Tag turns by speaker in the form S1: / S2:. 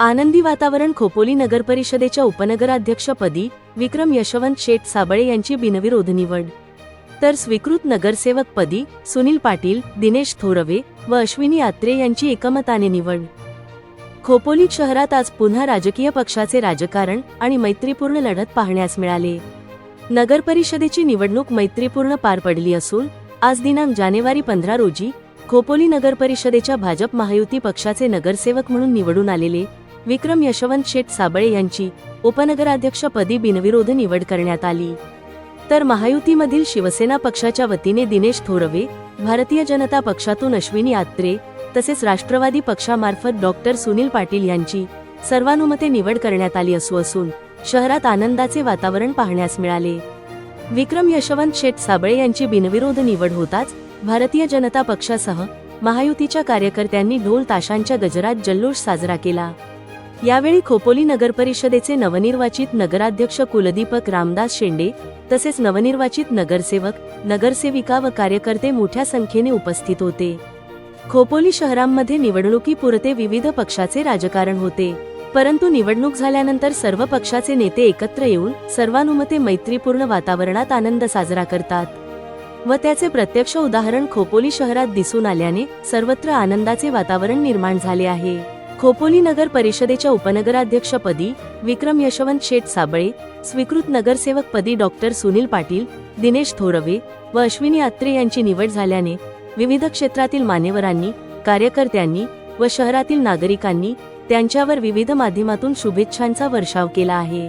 S1: आनंदी वातावरण खोपोली नगरपरिषदेच्या उपनगराध्यक्षपदी विक्रम यशवंत शेठ साबळे यांची बिनविरोध निवड. तर स्वीकृत नगरसेवक पदी सुनील पाटील दिनेश थोरवे व अश्विनी आत्रे यांची एकमताने निवड. खोपोली शहरात आज पुन्हा राजकीय पक्षाचे राजकारण आणि मैत्रीपूर्ण लढत पाहण्यास मिळाले. नगरपरिषदेची निवडणूक मैत्रीपूर्ण पार पडली असून आज दिनांक जानेवारी पंधरा रोजी खोपोली नगरपरिषदेच्या भाजप महायुती पक्षाचे नगरसेवक म्हणून निवडून आलेले विक्रम यशवंत शेठ साबळे यांची उपनगराध्यक्षपदी बिनविरोध निवड करण्यात आली. तर महायुतीमधील शिवसेना पक्षाच्या वतीने दिनेश थोरवे भारतीय जनता पक्षातून अश्विनी आत्रे तसेच राष्ट्रवादी पक्षामार्फत डॉक्टर सुनील पाटील यांची सर्वानुमते निवड करण्यात आली असू असून शहरात आनंदाचे वातावरण पाहण्यास मिळाले. विक्रम यशवंत शेठ साबळे यांची बिनविरोध निवड होताच भारतीय जनता पक्षासह महायुतीच्या कार्यकर्त्यांनी ढोल ताशांच्या गजरात जल्लोष साजरा केला. यावेळी खोपोली नगरपरिषदेचे नवनिर्वाचित नगराध्यक्ष कुलदीपक रामदास शेंडे तसेच नवनिर्वाचित नगरसेवक नगरसेविका व कार्यकर्ते मोठ्या संख्येने उपस्थित होते. खोपोली शहरांमध्ये निवडणुकीपुरते विविध पक्षाचे राजकारण होते. परंतु निवडणूक झाल्यानंतर सर्व पक्षाचे नेते एकत्र येऊन सर्वानुमते मैत्रीपूर्ण वातावरणात आनंद साजरा करतात. व त्याचे प्रत्यक्ष उदाहरण खोपोली शहरात दिसून आल्याने सर्वत्र आनंदाचे वातावरण निर्माण झाले आहे. खोपोली नगर परिषदेच्या उपनगराध्यक्षपदी विक्रम यशवंत शेठ साबळे स्वीकृत नगरसेवक पदी डॉक्टर सुनील पाटील दिनेश थोरवे व अश्विनी अत्रे यांची निवड झाल्याने विविध क्षेत्रातील मान्यवरांनी कार्यकर्त्यांनी व शहरातील नागरिकांनी त्यांच्यावर विविध माध्यमातून शुभेच्छांचा वर्षाव केला आहे.